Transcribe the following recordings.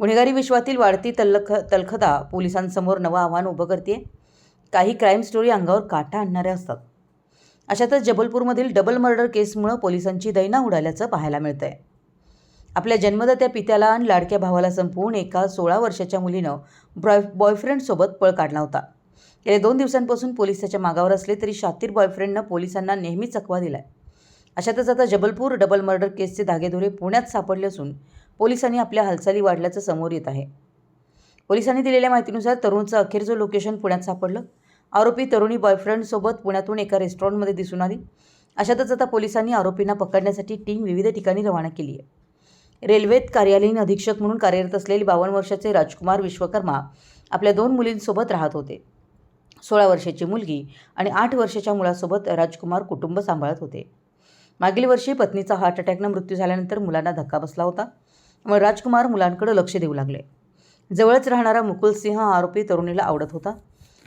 गुन्हेगारी विश्वातील वाढती तल्लख तलखदा पोलिसांसमोर नवं आव्हान उभं करते काही क्राईम स्टोरी अंगावर काटा आणणाऱ्या असतात. अशातच जबलपूरमधील डबल मर्डर केसमुळं पोलिसांची दैना उडाल्याचं पाहायला मिळतंय. आपल्या जन्मदात्या पित्याला आणि लाडक्या भावाला संपवून एका सोळा वर्षाच्या मुलीनं ब्रॉय बॉयफ्रेंडसोबत पळ काढला होता. गेल्या दोन दिवसांपासून पोलीस त्याच्या मागावर असले तरी शातीर बॉयफ्रेंडनं पोलिसांना नेहमीच चकवा दिला आहे अशातच आता जबलपूर डबल मर्डर केसचे धागेदोरे पुण्यात सापडले असून पोलिसांनी आपल्या हालचाली वाढल्याचं समोर येत आहे. पोलिसांनी दिलेल्या माहितीनुसार तरुणचं अखेरचं लोकेशन पुण्यात सापडलं. आरोपी तरुणी बॉयफ्रेंडसोबत पुण्यातून एका रेस्टॉरंटमध्ये दिसून आली. अशातच आता पोलिसांनी आरोपींना पकडण्यासाठी टीम विविध ठिकाणी रवाना केली आहे. रेल्वेत कार्यालयीन अधीक्षक म्हणून कार्यरत असलेले बावन्न वर्षाचे राजकुमार विश्वकर्मा आपल्या दोन मुलींसोबत राहत होते. सोळा वर्षाची मुलगी आणि आठ वर्षाच्या मुलासोबत राजकुमार कुटुंब सांभाळत होते. मागील वर्षी पत्नीचा हार्ट अटॅकनं मृत्यू झाल्यानंतर मुलांना धक्का बसला होता. मग राजकुमार मुलांकडे लक्ष देऊ लागले. जवळच राहणारा मुकुल सिंह हा आरोपी तरुणीला आवडत होता.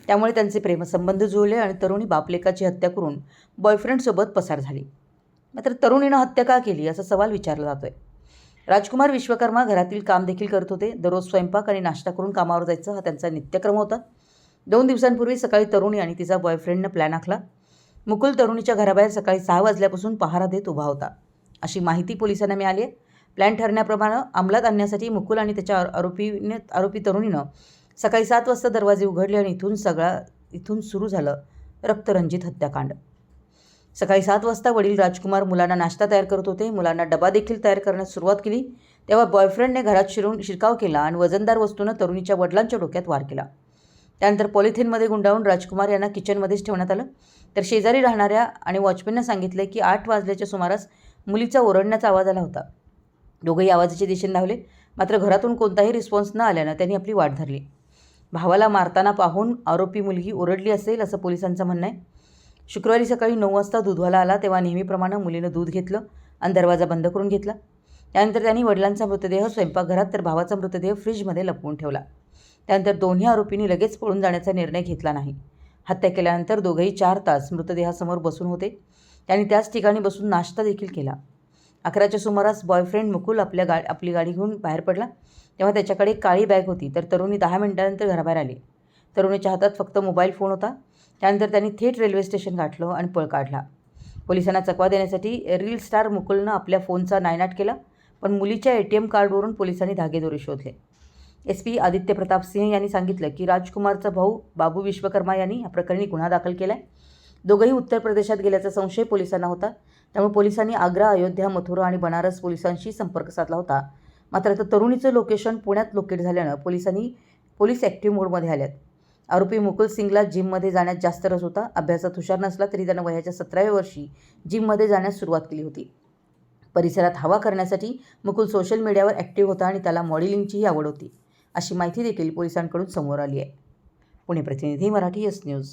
त्यामुळे त्यांचे प्रेमसंबंध जुळले आणि तरुणी बापलेकाची हत्या करून बॉयफ्रेंडसोबत पसार झाली. मात्र तरुणीनं हत्या का केली असा सवाल विचारला जातोय. राजकुमार विश्वकर्मा घरातील काम देखील करत होते. दररोज स्वयंपाक आणि नाश्ता करून कामावर जायचं हा त्यांचा नित्यक्रम होता. दोन दिवसांपूर्वी सकाळी तरुणी आणि तिचा बॉयफ्रेंडनं प्लॅन आखला. मुकुल तरुणीच्या घराबाहेर सकाळी सहा वाजल्यापासून पहारा देत उभा होता. अशी माहिती पोलिसांना मिळाली आहे. प्लॅन ठरण्याप्रमाणे अंमलात आणण्यासाठी मुकुल आणि त्याच्या आरोपीने आरोपी तरुणीनं सकाळी सात वाजता दरवाजे उघडले आणि इथून सगळा इथून सुरू झालं रक्तरंजित हत्याकांड. सकाळी सात वाजता वडील राजकुमार मुलांना नाश्ता तयार करत होते. मुलांना डबा देखील तयार करण्यास सुरुवात केली. तेव्हा बॉयफ्रेंडने घरात शिरून शिरकाव केला आणि वजनदार वस्तूनं तरुणीच्या वडिलांच्या डोक्यात वार केला. त्यानंतर पॉलिथिनमध्ये गुंडाळून राजकुमार यांना किचनमध्येच ठेवण्यात आलं. तर शेजारी राहणाऱ्या आणि वॉचमॅननं सांगितलं की आठ वाजल्याच्या सुमारास मुलीचा ओरडण्याचा आवाज आला होता. दोघंही आवाजाच्या दिशेने धावले. मात्र घरातून कोणताही रिस्पॉन्स न आल्यानं त्यांनी आपली वाट धरली. भावाला मारताना पाहून आरोपी मुलगी ओरडली असेल असं पोलिसांचं म्हणणं आहे. शुक्रवारी सकाळी नऊ वाजता दूधवाला आला तेव्हा नेहमीप्रमाणे मुलीनं दूध घेतलं आणि दरवाजा बंद करून घेतला. त्यानंतर त्यांनी वडिलांचा मृतदेह स्वयंपाकघरात तर भावाचा मृतदेह फ्रीजमध्ये लपवून ठेवला. त्यानंतर दोन्ही आरोपींनी लगेच पळून जाण्याचा निर्णय घेतला नाही. हत्या केल्यानंतर दोघंही चार तास मृतदेहासमोर बसून होते. त्यांनी त्याच ठिकाणी बसून नाश्ता देखील केला. अकराच्या सुमारास बॉयफ्रेंड मुकुल आपल्या गा आपली गाडी घेऊन बाहेर पडला. तेव्हा त्याच्याकडे एक काळी बॅग होती. तर तरुणी दहा मिनिटानंतर घराबाहेर आली. तरुणीच्या हातात फक्त मोबाईल फोन होता. त्यानंतर त्यांनी थेट रेल्वे स्टेशन गाठलं आणि पळ काढला. पोलिसांना चकवा देण्यासाठी रील स्टार मुकुलनं आपल्या फोनचा नायनाट केला पण मुलीच्या ए टी एम कार्डवरून पोलिसांनी धागेदोरे शोधले. एस पी आदित्य प्रताप सिंह यांनी सांगितलं की राजकुमारचा भाऊ बाबू विश्वकर्मा यांनी या प्रकरणी गुन्हा दाखल केला आहे दोघंही उत्तर प्रदेशात गेल्याचा संशय पोलिसांना होता. त्यामुळे पोलिसांनी आग्रा अयोध्या मथुरा आणि बनारस पोलिसांशी संपर्क साधला होता. मात्र आता तरुणीचं लोकेशन पुण्यात लोकेट झाल्यानं पोलिसांनी पोलीस ॲक्टिव्ह मोडमध्ये आल्यात. आरोपी मुकुल सिंगला जिममध्ये जाण्यात जास्त रस होता. अभ्यासात हुशार नसला तरी त्यानं वयाच्या सतराव्या वर्षी जिममध्ये जाण्यास सुरुवात केली होती. परिसरात हवा करण्यासाठी मुकुल सोशल मीडियावर ॲक्टिव्ह होता आणि त्याला मॉडेलिंगचीही आवड होती. अशी माहिती देखील पोलिसांकडून समोर आली आहे. पुणे प्रतिनिधी मराठी एस न्यूज.